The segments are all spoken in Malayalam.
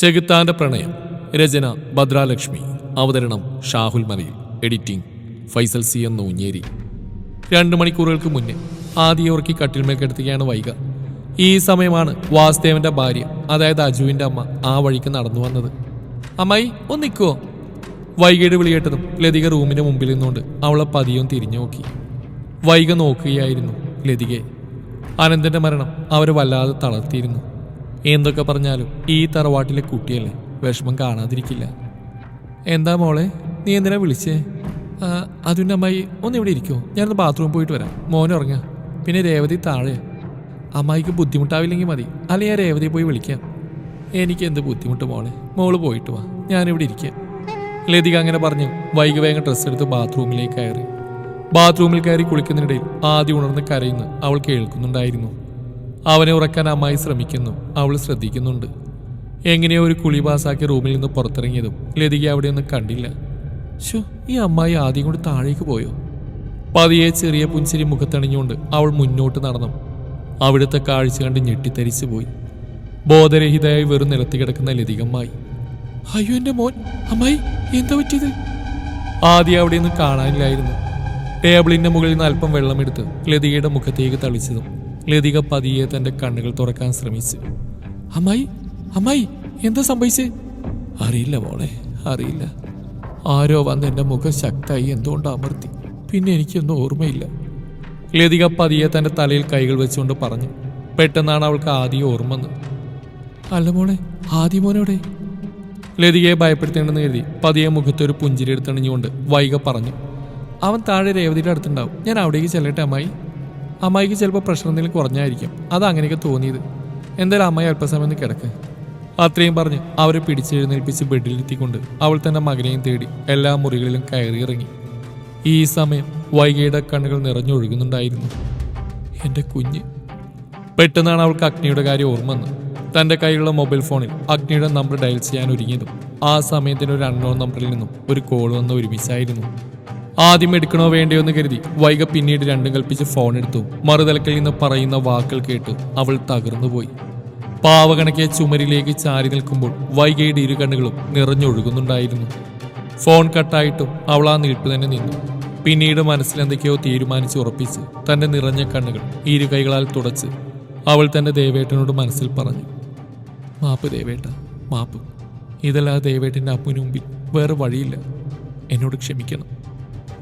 ചെകുത്താന്റെ പ്രണയം. രചന ഭദ്രാലക്ഷ്മി. അവതരണം Shahul Malayil editing Faisal C N Oonjeri രണ്ട് മണിക്കൂറുകൾക്ക് മുന്നേ ആദ്യം ഉറക്കി കട്ടിൽമേൽ കിടത്തുകയാണ് വൈക ഈ സമയമാണ് വാസുദേവന്റെ ഭാര്യ അതായത് അജുവിന്റെ അമ്മ ആ വഴിക്ക് നടന്നു വന്നത്. അമ്മായി ഒന്ന് നിൽക്കുവോ? വൈകയുടെ വിളിയേട്ടതും ലതിക റൂമിന് മുമ്പിൽ നിന്നുകൊണ്ട് അവളെ പതിയും തിരിഞ്ഞു നോക്കി. വൈക നോക്കുകയായിരുന്നു ലതികയെ. അനന്തന്റെ മരണം അവരെ വല്ലാതെ തളർത്തിയിരുന്നു. എന്തൊക്കെ പറഞ്ഞാലും ഈ തറവാട്ടിലെ കുട്ടിയല്ലേ? വിഷമം കാണാതിരിക്കില്ല. എന്താ മോളെ നീ എന്തിനാ വിളിച്ചേ? അതിന്റെ അമ്മായി ഒന്ന് ഇവിടെ ഇരിക്കുമോ ഞാനൊന്ന് ബാത്റൂമിൽ പോയിട്ട് വരാം. മോനെ ഉറങ്ങാം. പിന്നെ രേവതി താഴെ. അമ്മായിക്ക് ബുദ്ധിമുട്ടാവില്ലെങ്കിൽ മതി. അല്ലെങ്കിൽ ഞാൻ രേവതി പോയി വിളിക്കാം. എനിക്ക് എന്ത് ബുദ്ധിമുട്ട് മോളെ? മോൾ പോയിട്ട് വാ. ഞാനിവിടെ ഇരിക്കാം. ലതിക അങ്ങനെ പറഞ്ഞ് വൈകി വേഗം ഡ്രസ്സ് എടുത്ത് ബാത്റൂമിലേക്ക് കയറി. ബാത്റൂമിൽ കയറി കുളിക്കുന്നതിനിടയിൽ ആദ്യം ഉണർന്ന് കരയുന്നു അവൾ കേൾക്കുന്നുണ്ടായിരുന്നു. അവനെ ഉറക്കാൻ അമ്മായി ശ്രമിക്കുന്നു. അവൾ ശ്രദ്ധിക്കുന്നുണ്ട്. എങ്ങനെയോ ഒരു കുളി പാസാക്കി റൂമിൽ നിന്ന് പുറത്തിറങ്ങിയതും ലതിക അവിടെ ഒന്നും കണ്ടില്ല. ഷോ ഈ അമ്മായി ആദ്യം കൊണ്ട് താഴേക്ക് പോയോ? പതിയെ ചെറിയ പുഞ്ചിരി മുഖത്തണിഞ്ഞുകൊണ്ട് അവൾ മുന്നോട്ട് നടന്നു. അവിടുത്തെ കാഴ്ച കണ്ട് ഞെട്ടിത്തരിച്ചു പോയി. ബോധരഹിതയായി വെറും നിലത്തി കിടക്കുന്ന ലതികമ്മായി. അയ്യോ എന്റെ മോൻ അമ്മായി എന്താ പറ്റിയത്? ആദ്യം അവിടെ ഒന്നും കാണാനില്ലായിരുന്നു. ടേബിളിന്റെ മുകളിൽ നിന്ന് അല്പം വെള്ളമെടുത്ത് ലതികയുടെ മുഖത്തേക്ക് തളിച്ചതും ലതിക പതിയെ തന്റെ കണ്ണുകൾ തുറക്കാൻ ശ്രമിച്ചു അമ്മായി അമ്മായി എന്താ സംഭവിച്ചേ? അറിയില്ല മോളെ അറിയില്ല. ആരോ വന്ന് എന്റെ മുഖം ശക്തമായി എന്തുകൊണ്ട് അമർത്തി? പിന്നെ എനിക്കൊന്നും ഓർമ്മയില്ല. ലതിക പതിയെ തന്റെ തലയിൽ കൈകൾ വെച്ചുകൊണ്ട് പറഞ്ഞു പെട്ടെന്നാണ് അവൾക്ക് ആദ്യം ഓർമ്മ വന്നത്. അല്ല മോളെ ആദ്യ മോനോടെ ലതികയെ ഭയപ്പെടുത്തേണ്ടെന്ന് കരുതി പതിയെ മുഖത്ത് ഒരു പുഞ്ചിരി എടുത്തണിഞ്ഞുകൊണ്ട് വൈക പറഞ്ഞു അവൻ താഴെ രേവതിയുടെ അടുത്തുണ്ടാവും. ഞാൻ അവിടേക്ക് ചെല്ലട്ടെ അമ്മായി? അമ്മായിക്ക് ചിലപ്പോൾ പ്രഷർ എന്തെങ്കിലും കുറഞ്ഞായിരിക്കും. അത് തോന്നിയത്. എന്തായാലും അമ്മായി അല്പസമയം ഒന്ന് കിടക്ക്. അത്രയും പറഞ്ഞ് അവരെ പിടിച്ചെഴുന്നേൽപ്പിച്ച് ബെഡിലെത്തിക്കൊണ്ട് അവൾ തന്നെ മകനെയും തേടി എല്ലാ മുറികളിലും കയറി ഇറങ്ങി ഈ സമയം വൈകിയുടെ കണ്ണുകൾ നിറഞ്ഞൊഴുകുന്നുണ്ടായിരുന്നു. എന്റെ കുഞ്ഞ്. പെട്ടെന്നാണ് അവൾക്ക് അഗ്നിയുടെ കാര്യം ഓർമ്മ വന്നത്. തന്റെ കയ്യിലുള്ള മൊബൈൽ ഫോണിൽ അഗ്നിയുടെ നമ്പർ ഡയൽ ചെയ്യാൻ ഒരുങ്ങിയതും ആ സമയത്തിന് ഒരു അൺനോൺ നമ്പറിൽ നിന്നും ഒരു കോൾ വന്ന് ഒരുമിച്ചായിരുന്നു. ആദ്യം എടുക്കണോ വേണ്ടയോ എന്ന് കരുതി വൈക പിന്നീട് രണ്ടും കൽപ്പിച്ച് ഫോൺ എടുത്തു. മറുതലക്കിൽ നിന്ന് പറയുന്ന വാക്കുകൾ കേട്ട്. അവൾ തകർന്നുപോയി പാവകണക്കെ ചുമരിലേക്ക് ചാരി നിൽക്കുമ്പോൾ വൈകയുടെ ഇരു കണ്ണുകളും നിറഞ്ഞൊഴുകുന്നുണ്ടായിരുന്നു. ഫോൺ കട്ടായിട്ടും അവൾ ആ നീട്ടു തന്നെ നിന്നു. പിന്നീട് മനസ്സിലെന്തൊക്കെയോ തീരുമാനിച്ച് ഉറപ്പിച്ച് തന്റെ നിറഞ്ഞ കണ്ണുകൾ ഇരു കൈകളാൽ തുടച്ച് അവൾ തന്റെ ദേവേട്ടനോട് മനസ്സിൽ പറഞ്ഞു. മാപ്പ് ദേവേട്ട മാപ്പ്. ഇതല്ലാതെ ദേവേട്ടന്റെ അപ്പുവിന് മുമ്പിൽ വേറെ വഴിയില്ല. എന്നോട് ക്ഷമിക്കണം.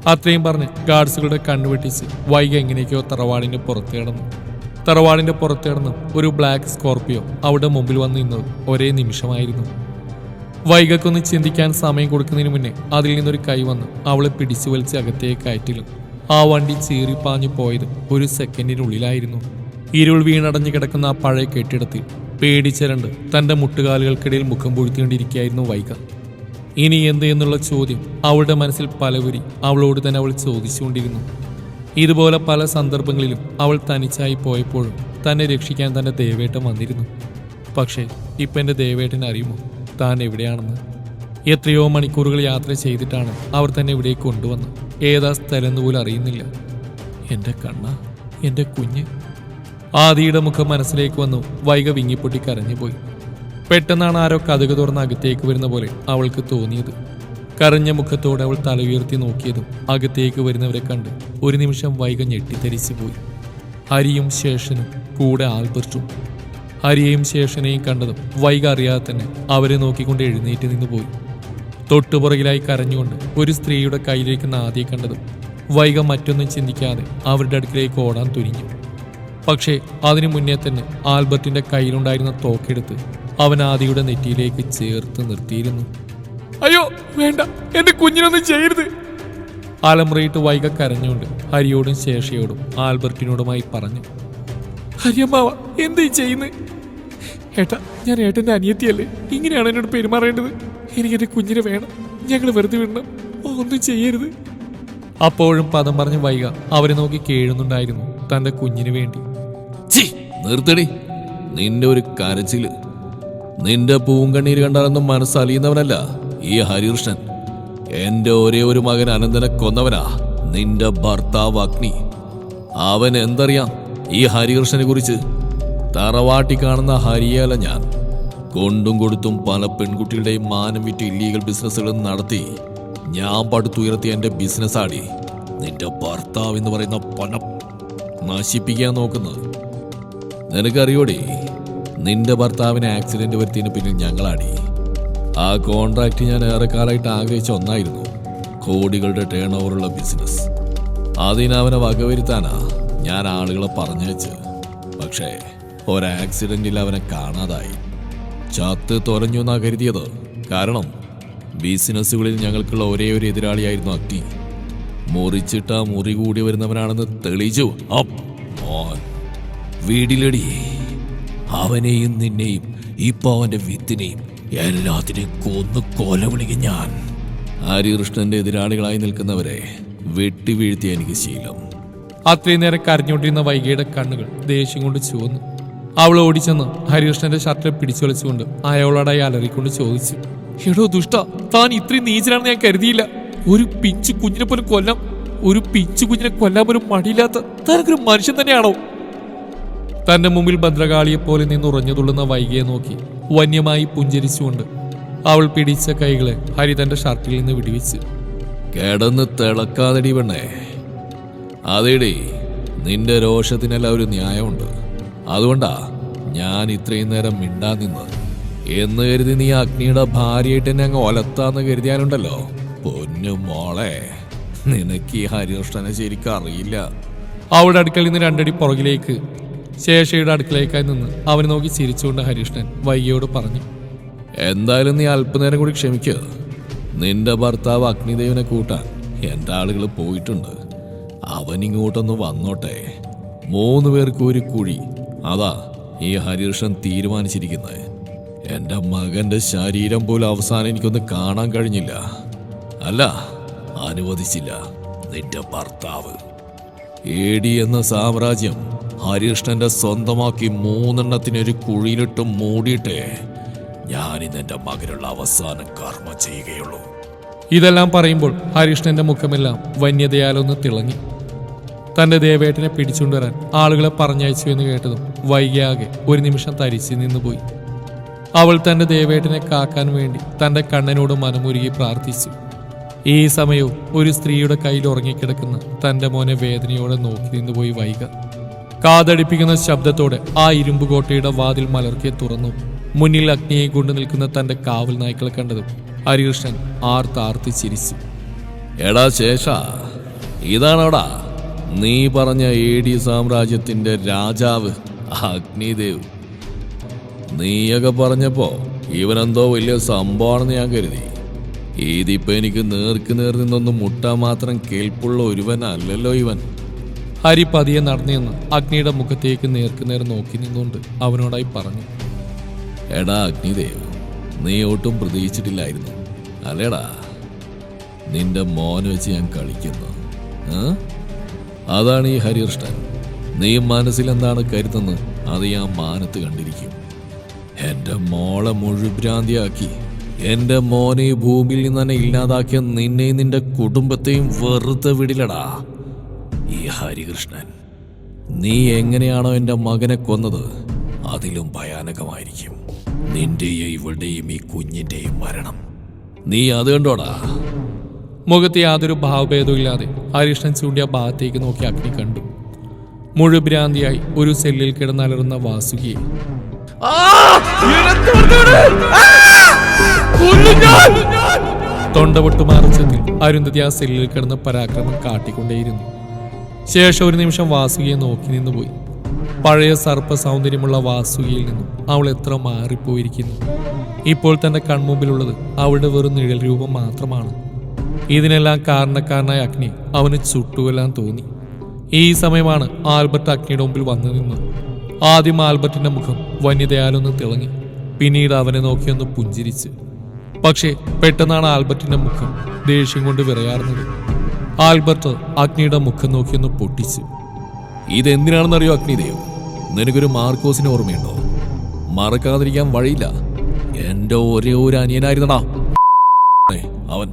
അത്രയും പറഞ്ഞ് ഗാർഡ്സുകളുടെ കണ്ണുവെട്ടിച്ച് വൈകി എങ്ങനെയൊക്കെയോ തറവാടിന്റെ പുറത്ത് കിടന്നു. തറവാടിന്റെ പുറത്ത് കിടന്ന് ഒരു ബ്ലാക്ക് സ്കോർപ്പിയോ അവിടെ മുമ്പിൽ വന്ന് നിന്നത് ഒരേ നിമിഷമായിരുന്നു. വൈകക്കൊന്ന് ചിന്തിക്കാൻ സമയം കൊടുക്കുന്നതിന് മുന്നേ അതിൽ നിന്നൊരു കൈ വന്ന് അവളെ പിടിച്ചു വലിച്ച് അകത്തേക്ക് കയറ്റിലും. ആ വണ്ടി ചീറിപ്പാഞ്ഞു പോയത് ഒരു സെക്കൻഡിനുള്ളിലായിരുന്നു. ഇരുൾ വീണടഞ്ഞു കിടക്കുന്ന ആ പഴയ കെട്ടിടത്തിൽ പേടിച്ചരണ്ട് തന്റെ മുട്ടുകാലുകൾക്കിടയിൽ മുഖം പൊഴുത്തിക്കൊണ്ടിരിക്കുകയായിരുന്നു വൈക ഇനി എന്ത് എന്നുള്ള ചോദ്യം അവളുടെ മനസ്സിൽ പലവരി അവളോട് തന്നെ അവൾ ചോദിച്ചുകൊണ്ടിരുന്നു. ഇതുപോലെ പല സന്ദർഭങ്ങളിലും അവൾ തനിച്ചായി പോയപ്പോഴും തന്നെ രക്ഷിക്കാൻ തന്നെ ദേവേട്ടൻ വന്നിരുന്നു. പക്ഷേ ഇപ്പം എന്റെ ദേവേട്ടൻ അറിയുമോ? താൻ എവിടെയാണെന്ന്? എത്രയോ മണിക്കൂറുകൾ യാത്ര ചെയ്തിട്ടാണ് അവർ തന്നെ ഇവിടേക്ക് കൊണ്ടുവന്ന് ഏതാ സ്ഥലം എന്ന് പോലും അറിയുന്നില്ല. എന്റെ കണ്ണ എന്റെ കുഞ്ഞ്. ആദിയുടെ മുഖം മനസ്സിലേക്ക് വന്നു വൈക വിങ്ങിപ്പൊട്ടി കരഞ്ഞുപോയി. പെട്ടെന്നാണ് ആരോ കഥക തുറന്ന് അകത്തേക്ക് വരുന്ന പോലെ അവൾക്ക് തോന്നിയത്. കരഞ്ഞ മുഖത്തോടെ അവൾ തല ഉയർത്തി നോക്കിയതും അകത്തേക്ക് വരുന്നവരെ കണ്ട് ഒരു നിമിഷം വൈകം ഞെട്ടിത്തരിച്ചു പോയി ഹരിയും ശേഷനും കൂടെ ആൽബർട്ടും ഹരിയെയും ശേഷനെയും കണ്ടതും വൈക അറിയാതെ തന്നെ അവരെ നോക്കിക്കൊണ്ട് എഴുന്നേറ്റ് നിന്ന് പോയി. തൊട്ടുപുറകിലായി കരഞ്ഞുകൊണ്ട് ഒരു സ്ത്രീയുടെ കയ്യിലിരിക്കുന്ന നാദിയെ കണ്ടതും വൈക മറ്റൊന്നും ചിന്തിക്കാതെ അവരുടെ അടുക്കിലേക്ക് ഓടാൻ തുനിഞ്ഞു. പക്ഷേ അതിനു മുന്നേ തന്നെ ആൽബർട്ടിന്റെ കയ്യിലുണ്ടായിരുന്ന തോക്കെടുത്ത് അവൻ ആദിയുടെ നെറ്റിയിലേക്ക് ചേർത്ത് നിർത്തിയിരുന്നു. അയ്യോ വേണ്ട. എന്റെ കുഞ്ഞിനൊന്നും ചെയ്യരുത്. അലമുറയിട്ട് വൈക കരഞ്ഞുകൊണ്ട് ഹരിയോടും ശേഷയോടും ആൽബർട്ടിനോടുമായി പറഞ്ഞു ഹരിയമ്മാവ എന്തേ ചെയ്യുന്നത് ഏട്ടാ ഞാൻ ഏട്ടന്റെ അനിയത്തിയല്ലേ. ഇങ്ങനെയാണ് എന്നോട് പെരുമാറേണ്ടത്. എനിക്ക് എന്റെ കുഞ്ഞിനെ വേണം. ഞങ്ങൾ വെറുതെ വിടണം. ഓ, ഒന്നും ചെയ്യരുത്. അപ്പോഴും പദം പറഞ്ഞ് വൈക അവരെ നോക്കി കേഴുന്നുണ്ടായിരുന്നു തന്റെ കുഞ്ഞിന് വേണ്ടി. നിർത്തടി. നിന്റെ ഒരു കരച്ചിൽ. നിന്റെ പൂങ്കണ്ണീര് കണ്ടാലൊന്നും മനസ്സലിയുന്നവനല്ല ഈ ഹരികൃഷ്ണൻ. എന്റെ ഒരേ ഒരു മകൻ അനന്തനെ കൊന്നവനാ. നിന്റെ ഭർത്താവ് അഗ്നി. അവൻ എന്തറിയാം ഈ ഹരികൃഷ്ണനെ കുറിച്ച്? തറവാട്ടി കാണുന്ന ഹരിയല്ല ഞാൻ. കൊണ്ടും കൊടുത്തും പല പെൺകുട്ടികളുടെയും മാനം വിറ്റ് ഇല്ലീഗൽ ബിസിനസ്സുകൾ നടത്തി. ഞാൻ പടുത്തുയർത്തിയ എന്റെ ബിസിനസ് ആടി നിന്റെ ഭർത്താവ് എന്ന് പറയുന്ന പണം നശിപ്പിക്കാൻ നോക്കുന്നത്. നിനക്കറിയോടി? നിന്റെ ഭർത്താവിന് ആക്സിഡന്റ് വരുത്തിയതിന് പിന്നിൽ ഞങ്ങളാടി. ആ കോൺട്രാക്ട് ഞാൻ ഏറെക്കാലായിട്ട് ആഗ്രഹിച്ച ഒന്നായിരുന്നു കോടികളുടെ ടേൺ ഓവറുള്ള ബിസിനസ് അതിനവനെ വകവരുത്താനാ ഞാൻ ആളുകളെ പറഞ്ഞയച്ച് പക്ഷേ ഒരാക്സിഡന്റിൽ അവനെ കാണാതായി. ചത്ത് തുരഞ്ഞു എന്നാ കരുതിയത്. കാരണം ബിസിനസ്സുകളിൽ ഞങ്ങൾക്കുള്ള ഒരേ ഒരു എതിരാളിയായിരുന്നു അഗ്നി. മുറിച്ചിട്ട മുറി കൂടി വരുന്നവനാണെന്ന് തെളിയിച്ചു. വീടിലടിയേ വീടിലടി അവനെയും നിന്നെയും ഇപ്പൊ അവന്റെ വിത്തിനെയും എല്ലാത്തിനെയും കൊന്നു കൊല വിളിക്കും ഞാൻ. ഹരികൃഷ്ണന്റെ എതിരാളികളായി നിൽക്കുന്നവരെ വെട്ടി വീഴ്ത്തിയ എനിക്ക് ശീലം. അത്രയും നേരം കരഞ്ഞുകൊണ്ടിരുന്ന വൈകിയുടെ കണ്ണുകൾ ദേഷ്യം കൊണ്ട് ചുവന്നു. അവൾ ഓടിച്ചെന്ന് ഹരികൃഷ്ണന്റെ ഷർട്ടിൽ പിടിച്ചുവലിച്ചുകൊണ്ട് അയാളോടായി അലറിക്കൊണ്ട് ചോദിച്ചു എടോ ദുഷ്ട താൻ ഇത്രയും നീചനാണെന്ന് ഞാൻ കരുതിയില്ല. ഒരു പിഞ്ചു കുഞ്ഞിനെ പോലും കൊല്ലാം ഒരു പിഞ്ചു കുഞ്ഞിനെ കൊല്ലാൻ പോലും മടിയില്ലാത്ത താനൊരു മനുഷ്യൻ തന്നെയാണോ? തന്റെ മുമ്പിൽ ഭദ്രകാളിയെ പോലെ നിന്ന് ഉറഞ്ഞുതുള്ളുന്ന വൈകിയെ നോക്കി വന്യമായി പുഞ്ചരിച്ചുകൊണ്ട് അവൾ പിടിച്ച കൈകളെ ഹരി തന്റെ ഷർട്ടിൽ നിന്ന് വിടിവിച്ച്. കിടന്ന് തിളക്കാതടി പെണ്ണേ. അതേടി നിന്റെ രോഷത്തിനെല്ലാം ഒരു ന്യായമുണ്ട്. അതുകൊണ്ടാ ഞാൻ ഇത്രയും നേരം മിണ്ടാ നിന്നത്. എന്ന് കരുതി നീ അഗ്നിയുടെ ഭാര്യയായിട്ട് എന്നെ അങ്ങ് ഒലത്താന്ന് കരുതിയാലുണ്ടല്ലോ. പൊന്നു മോളെ നിനക്ക് ഈ ഹരികൃഷ്ണനെ ശരിക്കും അറിയില്ല. അവളുടെ അടുക്കളിൽ നിന്ന് രണ്ടടി പുറകിലേക്ക് ശേഷയുടെ അടുക്കളേക്കായി നിന്ന് അവനെ നോക്കി ചിരിച്ചുകൊണ്ട് ഹരീഷ്ണൻ വൈകിയോട് പറഞ്ഞു എന്തായാലും നീ അല്പനേരം കൂടി ക്ഷമിക്കുക നിന്റെ ഭർത്താവ് അഗ്നിദേവനെ കൂട്ടാൻ എന്റെ ആളുകൾ പോയിട്ടുണ്ട്. അവൻ ഇങ്ങോട്ടൊന്ന് വന്നോട്ടെ. മൂന്ന് പേർക്ക് ഒരു കുഴി. അതാ ഈ ഹരികൃഷ്ണൻ തീരുമാനിച്ചിരിക്കുന്നത്. എന്റെ മകന്റെ ശരീരം പോലും അവസാനം എനിക്കൊന്ന് കാണാൻ കഴിഞ്ഞില്ല. അല്ല അനുവദിച്ചില്ല. നിന്റെ ഭർത്താവ്. ഏടി എന്ന സാമ്രാജ്യം ഹരികൃഷ്ണന്റെ സ്വന്തമാക്കി മൂന്നെണ്ണത്തിനൊരു കുഴിയിലിട്ട് മൂടിയിട്ടേ. ഞാനിന്ന് എന്റെ മകനുള്ള അവസാന കർമ്മ ചെയ്യുകയുള്ളൂ. ഇതെല്ലാം പറയുമ്പോൾ ഹരികൃഷ്ണന്റെ മുഖമെല്ലാം വന്യതയാലൊന്ന് തിളങ്ങി. തന്റെ ദേവേട്ടനെ പിടിച്ചുകൊണ്ടുവരാൻ ആളുകളെ പറഞ്ഞയച്ചു എന്ന് കേട്ടതും വൈകിയാകെ ഒരു നിമിഷം തരിച്ചു നിന്നുപോയി. അവൾ തന്റെ ദേവേട്ടനെ കാക്കാൻ വേണ്ടി തന്റെ കണ്ണനോട് മനമുരുകി പ്രാർത്ഥിച്ചു. ഈ സമയവും ഒരു സ്ത്രീയുടെ കയ്യിൽ ഉറങ്ങിക്കിടക്കുന്ന തന്റെ മോനെ വേദനയോടെ നോക്കി നിന്നുപോയി വൈക. കാതടിപ്പിക്കുന്ന ശബ്ദത്തോടെ ആ ഇരുമ്പുകോട്ടയുടെ വാതിൽ മലർക്കെ തുറന്നു. മുന്നിൽ അഗ്നിയെ കൊണ്ടു നിൽക്കുന്ന തന്റെ കാവൽ നായ്ക്കളെ കണ്ടതും ഹരികൃഷ്ണൻ ആർത്താർത്തി ചിരിച്ചു. എടാ ശേഷ ഇതാണോടാ? നീ പറഞ്ഞ എ ഡി സാമ്രാജ്യത്തിന്റെ രാജാവ് അഗ്നിദേവ്. നീയൊക്കെ പറഞ്ഞപ്പോ ഇവനെന്തോ വലിയ സംഭവമാണെന്ന് ഞാൻ കരുതി. ഇതിപ്പോ എനിക്ക് നേർക്ക് നേർ നിന്നൊന്ന് മുട്ടാൻ മാത്രം കേൾപ്പുള്ള ഒരുവനല്ലല്ലോ ഇവൻ. ഹരി പതിയെ നടന്നു അഗ്നിയുടെ മുഖത്തേക്ക് നേർക്കുനേർ നോക്കി നിന്നുകൊണ്ട് അവനോടായി പറഞ്ഞു എടാ അഗ്നിദേവ് നീ ഒട്ടും പ്രതീക്ഷിച്ചിട്ടില്ലായിരുന്നു. അല്ലേടാ നിന്റെ മോൻ വെച്ച് ഞാൻ കളിക്കുന്നു? അതാണ് ഈ ഹരികൃഷ്ണൻ. നീ മനസ്സിൽ എന്താണ് കരുതുന്നത്? അത് ഞാൻ മാനത്ത് കണ്ടിരിക്കും. എന്റെ മോളെ മുഴുഭ്രാന്തിയാക്കി. എന്റെ മോനെ ഭൂമിയിൽ നിന്ന് തന്നെ ഇല്ലാതാക്കിയ നിന്നെയും നിന്റെ കുടുംബത്തെയും വെറുതെ വിടില്ലടാ. ഹരികൃഷ്ണൻ നീ എങ്ങനെയാണോ എന്റെ മകനെ കൊന്നത് അതിലും ഭയാനകമായിരിക്കും. നിന്റെയും ഇവളുടെയും ഈ കുഞ്ഞിന്റെയും മരണം. നീ അത് കണ്ടോടാ? മുഖത്ത് യാതൊരു ഭാവഭേദവും ഇല്ലാതെ ഹരികൃഷ്ണൻ ചൂണ്ടിയ ഭാഗത്തേക്ക് നോക്കി അഗ്നി കണ്ടു. മുഴുഭ്രാന്തിയായി ഒരു സെല്ലിൽ കിടന്നലറുന്ന വാസുകിയെ തൊണ്ട പൊട്ടുമാറിച്ചതിൽ അരുന്ധതി ആ സെല്ലിൽ കിടന്ന് പരാക്രമം കാട്ടിക്കൊണ്ടേയിരുന്നു. ശേഷം ഒരു നിമിഷം വാസുകിയെ നോക്കി നിന്നുപോയി. പഴയ സർപ്പ സൗന്ദര്യമുള്ള വാസുകിയിൽ നിന്നും അവൾ എത്ര മാറിപ്പോയിരിക്കുന്നു. ഇപ്പോൾ തന്റെ കൺമുമ്പിലുള്ളത് അവളുടെ വെറും നിഴൽ രൂപം മാത്രമാണ്. ഇതിനെല്ലാം കാരണക്കാരനായ അഗ്നി അവന് ചുട്ടുകൊല്ലാൻ തോന്നി. ഈ സമയമാണ് ആൽബർട്ട് അഗ്നിയുടെ മുമ്പിൽ വന്നു നിന്നത്. ആദ്യം ആൽബർട്ടിന്റെ മുഖം വന്യതയാലൊന്ന് തിളങ്ങി. പിന്നീട് അവനെ നോക്കിയൊന്ന് പുഞ്ചിരിച്ച്. പക്ഷേ പെട്ടെന്നാണ് ആൽബർട്ടിന്റെ മുഖം ദേഷ്യം കൊണ്ട് വിറയാർന്നത് ആൽബർട്ട് അഗ്നിയുടെ മുഖം നോക്കിയൊന്ന് പൊട്ടിച്ചു. ഇതെന്തിനാണെന്നറിയോ അഗ്നിദേവ്? നിനക്കൊരു മാർക്കോസിന് ഓർമ്മയുണ്ടോ? മറക്കാതിരിക്കാൻ വഴിയില്ല. എന്റെ ഒരേ ഒരു അനിയനായിരുന്നടാ. അവൻ.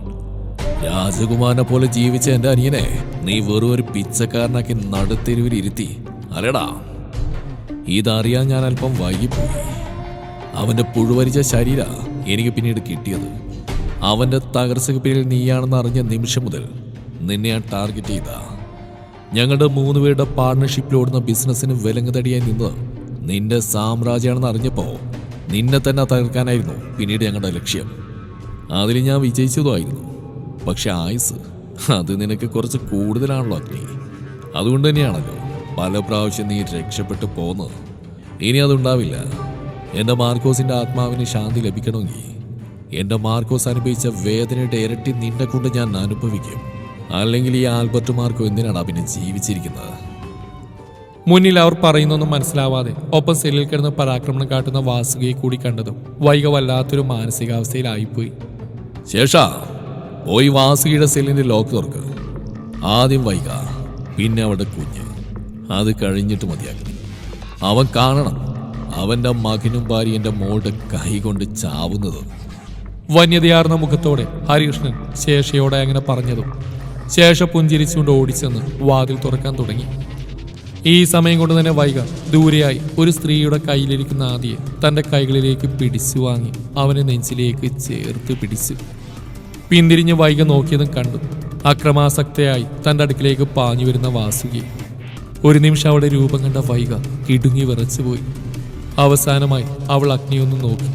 രാജകുമാരനെ പോലെ ജീവിച്ച എന്റെ അനിയനെ നീ വെറും ഒരു പിച്ചക്കാരനാക്കി നടുത്തെരുവിൽ ഇരുത്തി. അല്ലടാ. ഇതറിയാൻ ഞാൻ അല്പം വൈകിപ്പോയി. അവന്റെ പുഴുവരിച്ച ശരീര എനിക്ക് പിന്നീട് കിട്ടിയത്. അവന്റെ തകർച്ചയ്ക്ക് പിന്നിൽ നീയാണെന്ന് അറിഞ്ഞ നിമിഷം മുതൽ നിന്നെ ഞാൻ ടാർഗറ്റ് ചെയ്ത. ഞങ്ങളുടെ മൂന്ന് പേരുടെ പാർട്ണർഷിപ്പിൽ ഓടുന്ന ബിസിനസ്സിന് വിലങ്ങുതടിയായി നിന്ന് നിന്റെ സാമ്രാജ്യമാണെന്ന് അറിഞ്ഞപ്പോ നിന്നെ തന്നെ തകർക്കാനായിരുന്നു പിന്നീട് ഞങ്ങളുടെ ലക്ഷ്യം. അതിൽ ഞാൻ വിജയിച്ചതുമായിരുന്നു. പക്ഷെ ആയുസ് അത് നിനക്ക് കുറച്ച് കൂടുതലാണല്ലോ അഗ്നി. അതുകൊണ്ട് തന്നെയാണല്ലോ പല പ്രാവശ്യം നീ രക്ഷപ്പെട്ടു പോന്നത് ഇനി അതുണ്ടാവില്ല. എന്റെ മാർക്കോസിന്റെ ആത്മാവിന് ശാന്തി ലഭിക്കണമെങ്കിൽ എന്റെ മാർക്കോസ് അനുഭവിച്ച വേദനയുടെ ഇരട്ടി നിന്നെ കൊണ്ട് ഞാൻ അനുഭവിക്കും. അല്ലെങ്കിൽ ഈ ആൽബർട്ട് മാർക്കോ എന്തിനാണ് അഭിനയം ജീവിച്ചിരിക്കുന്നത്? മുന്നിൽ അവർ പറയുന്നൊന്നും മനസ്സിലാവാതെ ഒപ്പം സെല്ലിൽ കിടന്ന് പരാക്രമണം കാട്ടുന്ന വാസുകയെ കൂടി കണ്ടതും വൈക വല്ലാത്തൊരു മാനസികാവസ്ഥയിലായിപ്പോയി. ശേഷ പോയി വാസുകിയുടെ സെല്ലിന്റെ ലോക്ക് തുറക്ക്. ആദ്യം വൈക പിന്നെ അവിടെ കുഞ്ഞ്. അത് കഴിഞ്ഞിട്ട് മതിയാക്കി അവൻ കാണണം അവന്റെ മകനും ഭാര്യ എന്റെ മോളുടെ കൈ കൊണ്ട് ചാവുന്നത്. വന്യതയാർന്ന മുഖത്തോടെ ഹരികൃഷ്ണൻ ശേഷയോടെ അങ്ങനെ പറഞ്ഞതും ശേഷ പുഞ്ചിരിച്ചുകൊണ്ട് ഓടിച്ചെന്ന് വാതിൽ തുറക്കാൻ തുടങ്ങി. ഈ സമയം കൊണ്ട് തന്നെ വൈക ദൂരെയായി ഒരു സ്ത്രീയുടെ കയ്യിലിരിക്കുന്ന ആദിയെ തന്റെ കൈകളിലേക്ക് പിടിച്ചു വാങ്ങി അവനെ നെഞ്ചിലേക്ക് ചേർത്ത് പിടിച്ചു. പിന്തിരിഞ്ഞ് വൈക നോക്കിയതും കണ്ടു. അക്രമാസക്തയായി തന്റെ അടുക്കിലേക്ക് പാഞ്ഞു വരുന്ന വാസുകി. ഒരു നിമിഷം അവളുടെ രൂപം കണ്ട വൈക ഇടുങ്ങി വിറച്ചുപോയി അവസാനമായി അവൾ അഗ്നിയൊന്നും നോക്കി.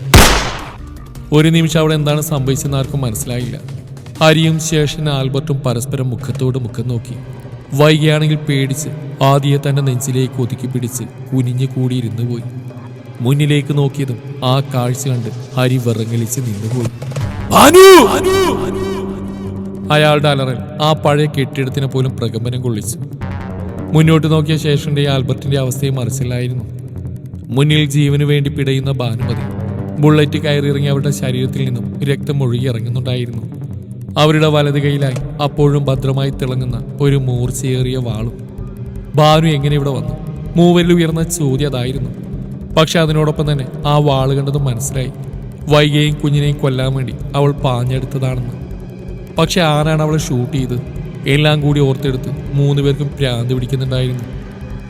ഒരു നിമിഷം അവിടെ എന്താണ് സംഭവിച്ചെന്ന് ആർക്കും മനസ്സിലായില്ല. ഹരിയും ശേഷൻ ആൽബർട്ടും പരസ്പരം മുഖത്തോട് മുഖം നോക്കി. വൈകിയാണെങ്കിൽ പേടിച്ച് ആദിയെ തന്റെ നെഞ്ചിലേക്ക് ഒതുക്കി പിടിച്ച് കുനിഞ്ഞു കൂടിയിരുന്നു പോയി. മുന്നിലേക്ക് നോക്കിയതും ആ കാഴ്ച കണ്ട് ഹരി വിറങ്ങലിച്ച് നിന്നുപോയി. അയാളുടെ അലറൽ ആ പഴയ കെട്ടിടത്തിനെ പോലും പ്രകമ്പനം കൊള്ളിച്ചു. മുന്നോട്ട് നോക്കിയ ശേഷന്റെ ആൽബർട്ടിന്റെ അവസ്ഥയും മറിച്ചില്ലായിരുന്നു. മുന്നിൽ ജീവന് വേണ്ടി പിടയുന്ന ഭാനുമതി. ബുള്ളറ്റ് കയറിയിറങ്ങി അവരുടെ ശരീരത്തിൽ നിന്നും രക്തം ഒഴുകി ഇറങ്ങുന്നുണ്ടായിരുന്നു. അവരുടെ വലത് കൈയിലായി അപ്പോഴും ഭദ്രമായി തിളങ്ങുന്ന ഒരു മൂർച്ചയേറിയ വാളും. ഭാനു എങ്ങനെ ഇവിടെ വന്നു? മൂവരിൽ ഉയർന്ന ചോദ്യം അതായിരുന്നു. പക്ഷെ അതിനോടൊപ്പം തന്നെ ആ വാൾ കണ്ടതും മനസ്സിലായി. വൈകിയെയും കുഞ്ഞിനെയും കൊല്ലാൻ വേണ്ടി അവൾ പാഞ്ഞെടുത്തതാണെന്ന്. പക്ഷെ ആരാണ് അവളെ ഷൂട്ട് ചെയ്ത്? എല്ലാം കൂടി ഓർത്തെടുത്ത് മൂന്ന് പേർക്കും ഭ്രാന്ത് പിടിക്കുന്നുണ്ടായിരുന്നു.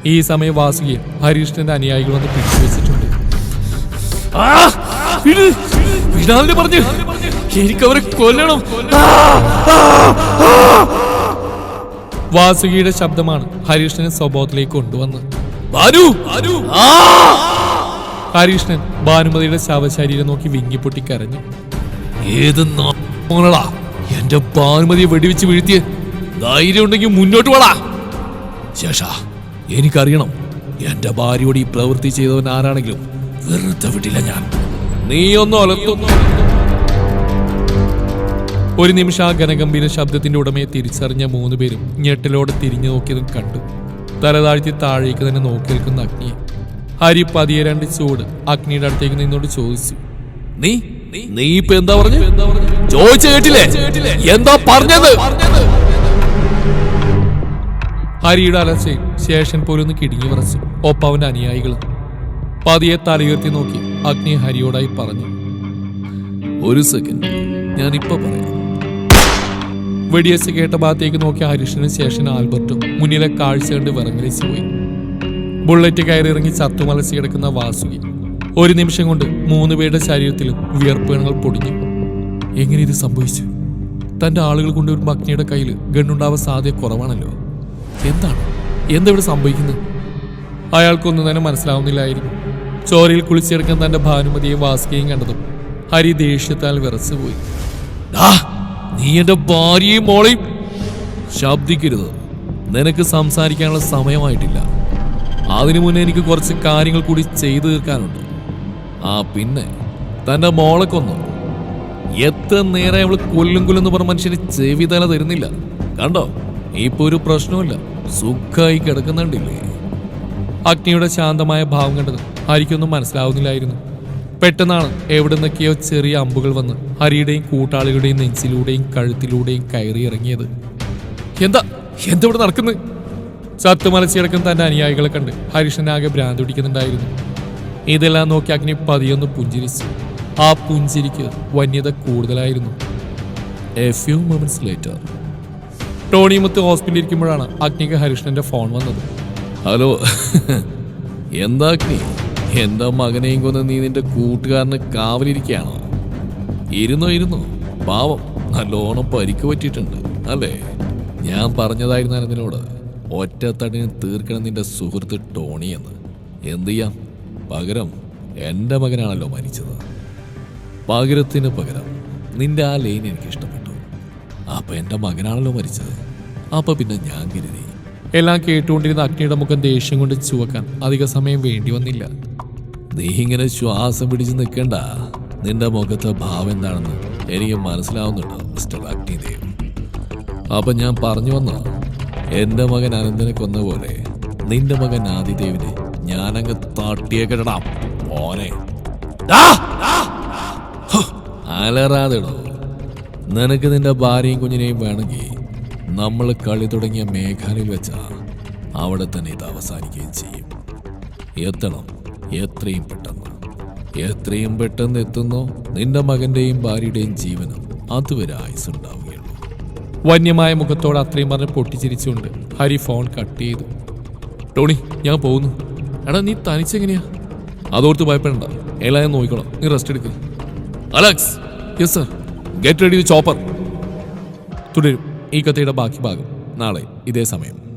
ഈ സമയം വാസുകിയെ ഹരീഷ്ണന്റെ അനുയായികൾ വന്ന് പിടിച്ചു വെച്ചിട്ടുണ്ട് വിടാതെ പറഞ്ഞു എനിക്ക് അവരെ കൊല്ലണം. വാസുകിയുടെ ശബ്ദമാണ് ഹരീഷ്ണനെ സ്വഭാവത്തിലേക്ക് കൊണ്ടുവന്നത്. ഹരീഷ്ണൻ ഭാനു ഹരികൃഷ്ണൻ ഭാനുമതിയുടെ ശവശരീരം നോക്കി വിങ്ങിപ്പൊട്ടി കരഞ്ഞു ഏത് നാളാ എന്റെ ഭാനുമതിയെ വെടിവെച്ച് വീഴ്ത്തിയ ധൈര്യം ഉണ്ടെങ്കിൽ മുന്നോട്ട് വേടാ. ശേഷ എനിക്കറിയണം എന്റെ ഭാര്യയോട് ഈ പ്രവൃത്തി ചെയ്തവൻ ആരാണെങ്കിലും വെറുതെ വിട്ടില്ല ഞാൻ. നീ ഒന്ന് ഒലത്തുന്നു ഒരു നിമിഷം ആ ഘനഗംഭീര ശബ്ദത്തിന്റെ ഉടമയെ തിരിച്ചറിഞ്ഞ മൂന്ന് പേരും ഞെട്ടലോടെ തിരിഞ്ഞു നോക്കിയതും കണ്ടു. തലതാഴ്ത്തി താഴേക്ക് തന്നെ നോക്കി നിൽക്കുന്ന അഗ്നിയെ. ഹരി പതിയെ രണ്ട് ചൂട് അഗ്നിയുടെ അടുത്തേക്ക് നിന്നോട് ചോദിച്ചു. നീ? നീ ഇപ്പൊ എന്താ പറഞ്ഞു? ചോദിച്ചു കേട്ടില്ലേ? എന്താ പറഞ്ഞത്? ഹരിയുടെ അലർച്ചയിൽ ശേഷൻ പോലൊന്ന് കിടുങ്ങി വിറച്ചു. ഒപ്പം അവന്റെ അനുയായികളും പതിയെ തലയുയർത്തി നോക്കി. അഗ്നി ഹരിയോടായി പറഞ്ഞു ഒരു സെക്കൻഡ് ഞാൻ ഇപ്പൊ പറയാം. വെടിയസ് കേട്ട ഭാഗത്തേക്ക് നോക്കിയ ഹരീഷിന് ശേഷം ആൽബർട്ടും മുന്നിലെ കാഴ്ച കണ്ട് വിറങ്ങലിച്ചു പോയി. ബുള്ളറ്റ് കയറിയിറങ്ങി ചത്തുമലസി കിടക്കുന്ന വാസുകി ഒരു നിമിഷം കൊണ്ട് മൂന്ന് പേരുടെ ശരീരത്തിലും വിയർപ്പുകണങ്ങൾ പൊടിഞ്ഞു. എങ്ങനെ ഇത് സംഭവിച്ചു? തന്റെ ആളുകൾ കൊണ്ട് കൊണ്ടുവരുമ്പോൾ അഗ്നിയുടെ കയ്യിൽ ഗണ്ണുണ്ടാവാൻ സാധ്യത കുറവാണല്ലോ. എന്താണ്? എന്തെവിടെ സംഭവിക്കുന്നത്? അയാൾക്കൊന്നും തന്നെ മനസ്സിലാവുന്നില്ലായിരുന്നു. ചോരയിൽ കുളിച്ചെടുക്കാൻ തന്റെ ഭാനുമതിയെയും വാസുകയും കണ്ടതും ഹരി ദേഷ്യത്താൽ വിറച്ചുപോയി. നീ എന്റെ ഭാര്യയും മോളെയും ശബ്ദിക്കരുത്. നിനക്ക് സംസാരിക്കാനുള്ള സമയമായിട്ടില്ല. അതിനു മുന്നേ എനിക്ക് കുറച്ച് കാര്യങ്ങൾ കൂടി ചെയ്തു തീർക്കാനുണ്ട്. ആ പിന്നെ തന്റെ മോളെ കൊന്നു. എത്ര നേരം അവൾ കൊല്ലും കൊല്ലെന്ന് പറഞ്ഞ മനുഷ്യന് ചെവി തല തരുന്നില്ല. കണ്ടോ? ഇപ്പൊ ഒരു പ്രശ്നമില്ല സുഖമായി കിടക്കുന്നുണ്ടില്ലേ? അഗ്നിയുടെ ശാന്തമായ ഭാവം കണ്ടത് ഹരിക്കൊന്നും മനസ്സിലാവുന്നില്ലായിരുന്നു. പെട്ടെന്നാണ് എവിടെ നിന്നൊക്കെയോ ചെറിയ അമ്പുകൾ വന്ന് ഹരിയുടെയും കൂട്ടാളികളുടെയും നെഞ്ചിലൂടെയും കഴുത്തിലൂടെയും കയറി ഇറങ്ങിയത്. എന്താ? എന്താ ഇവിടെ നടക്കുന്നത് ചത്തുമലച്ച് കിടക്കുന്ന തന്റെ അനുയായികളെ കണ്ട് ഹരിഷനാകെ ഭ്രാന്ത് പിടിക്കുന്നുണ്ടായിരുന്നു. ഇതെല്ലാം നോക്കി അഗ്നി പതിയൊന്ന് പുഞ്ചിരിച്ചു. ആ പുഞ്ചിരിക്ക് വന്യത കൂടുതലായിരുന്നു. എ ഫ്യൂ മൊമെന്റ്സ് ലേറ്റർ ടോണിമുത്ത് ഹോസ്പിറ്റലിൽ ഇരിക്കുമ്പോഴാണ് അഗ്നിക്ക് ഹരിഷ്ണന്റെ ഫോൺ വന്നത്. ഹലോ. എന്താ നീ എന്റെ മകനെയും കൊന്ന് നീ നിന്റെ കൂട്ടുകാരന് കാവലിരിക്കുകയാണോ? ഇരുന്നോ ഇരുന്നോ. പാവം നല്ലോണം പരിക്ക് പറ്റിയിട്ടുണ്ട് അല്ലേ? ഞാൻ പറഞ്ഞതായിരുന്നു അനന്തിനോട്. ഒറ്റത്തടിന് തീർക്കണം നിന്റെ സുഹൃത്ത് ടോണി എന്ന്. എന്ത് ചെയ്യാം? പകരം എന്റെ മകനാണല്ലോ മരിച്ചത്. പകരത്തിന് പകരം നിന്റെ ആ ലൈൻ എനിക്ക് ഇഷ്ടപ്പെട്ടു. അപ്പൊ എന്റെ മകനാണല്ലോ മരിച്ചത്. അപ്പൊ പിന്നെ ഞാൻ കരുതി. എല്ലാം കേട്ടുകൊണ്ടിരുന്ന അഗ്നിയുടെ മുഖം ദേഷ്യം കൊണ്ട് ചുവക്കാൻ അധിക സമയം വേണ്ടി വന്നില്ല. നീ ഇങ്ങനെ ശ്വാസം പിടിച്ച് നിൽക്കണ്ട. നിന്റെ മുഖത്തെ ഭാവം എന്താണെന്ന് എനിക്ക് മനസ്സിലാവുന്നുണ്ട് മിസ്റ്റർ അഗ്നിദേവ്? അപ്പൊ ഞാൻ പറഞ്ഞു വന്നോ? എന്റെ മകൻ അനന്തനെ കൊന്ന പോലെ നിന്റെ മകൻ ആദിദേവിനെ ഞാനങ്ങ് തട്ടിയേക്കിടടാ മോനെ! അലറാതെടോ. നിനക്ക് നിന്റെ ഭാര്യയും കുഞ്ഞിനെയും വേണമെങ്കിൽ നമ്മൾ കളി തുടങ്ങിയ മേഘാലയിൽ വെച്ചാൽ അവിടെ തന്നെ ഇത് അവസാനിക്കുകയും ചെയ്യും. എത്തണം. എത്രയും പെട്ടെന്ന്. എത്രയും പെട്ടെന്ന് എത്തുന്നോ? നിന്റെ മകന്റെയും ഭാര്യയുടെയും ജീവനം അതുവരെ ആയുസുണ്ടാവുകയുള്ളൂ വന്യമായ മുഖത്തോട് അത്രയും പറഞ്ഞ് പൊട്ടിച്ചിരിച്ചുകൊണ്ട് ഹരി ഫോൺ കട്ട് ചെയ്തു. ടോണി ഞാൻ പോകുന്നു. എടാ നീ തനിച്ചെങ്ങനെയാ? അതോർത്ത് ഭയപ്പെടണ്ട. എല്ലാം ഞാൻ നോക്കിക്കോളാം. നീ റെസ്റ്റ് എടുക്കുക Alex yes sir get ready chopper തുടരും. ഈ കഥയുടെ ബാക്കി ഭാഗം നാളെ ഇതേ സമയം.